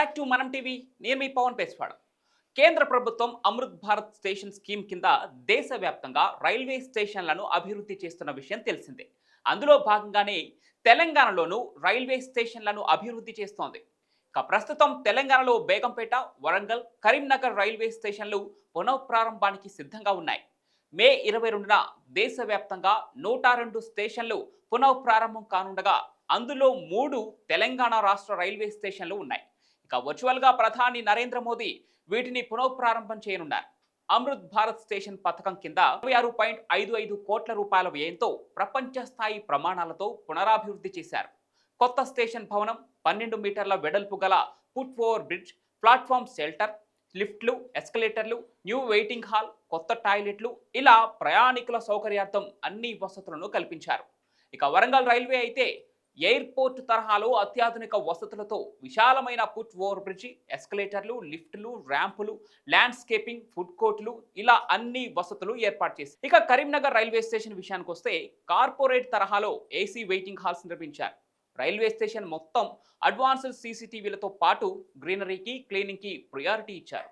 Back to మనం TV నేను మీ పవన్ పేస్వాడ. కేంద్ర ప్రభుత్వం అమృత్ భారత్ స్టేషన్ స్కీమ్ కింద దేశవ్యాప్తంగా రైల్వే స్టేషన్లను అభివృద్ధి చేస్తున్న విషయం తెలిసిందే. అందులో భాగంగానే తెలంగాణలోనూ రైల్వే స్టేషన్లను అభివృద్ధి చేస్తోంది. ఇక ప్రస్తుతం తెలంగాణలో బేగంపేట వరంగల్ కరీంనగర్ రైల్వే స్టేషన్లు పునఃప్రారంభానికి సిద్ధంగా ఉన్నాయి. మే ఇరవై రెండున దేశవ్యాప్తంగా నూట రెండు స్టేషన్లు పునఃప్రారంభం కానుండగా అందులో మూడు తెలంగాణ రాష్ట్ర రైల్వే స్టేషన్లు ఉన్నాయి. ఇక వర్చువల్గా ప్రధాని నరేంద్ర మోదీ వీటిని పునఃప్రారంభం చేయనున్నారు. అమృత్ భారత్ స్టేషన్ పథకం కింద ఇరవై ఆరు పాయింట్ ఐదు ఐదు కోట్ల రూపాయల వ్యయంతో ప్రపంచ స్థాయి ప్రమాణాలతో పునరాభివృద్ధి చేశారు. కొత్త స్టేషన్ భవనం పన్నెండు మీటర్ల వెడల్పు గల foot over bridge platform shelter లిఫ్ట్లు ఎస్కలేటర్లు న్యూ వెయిటింగ్ హాల్ కొత్త టాయిలెట్లు ఇలా ప్రయాణికుల సౌకర్యార్థం అన్ని వసతులను కల్పించారు. ఇక వరంగల్ రైల్వే అయితే ఎయిర్పోర్ట్ తరహాలో అత్యాధునిక వసతులతో విశాలమైన ఫుట్ ఓవర్ బ్రిడ్జి ఎస్కలేటర్లు లిఫ్ట్లు ర్యాంపులు ల్యాండ్స్కేపింగ్ ఫుడ్ కోర్టులు ఇలా అన్ని వసతులు ఏర్పాటు చేసి ఇక కరీంనగర్ రైల్వే స్టేషన్ విషయానికి వస్తే కార్పొరేట్ తరహాలో ఏసీ వెయిటింగ్ హాల్స్ నిర్మించారు. రైల్వే స్టేషన్ మొత్తం అడ్వాన్స్డ్ సీసీటీవీలతో పాటు గ్రీనరీకి క్లీనింగ్కి ప్రయారిటీ ఇచ్చారు.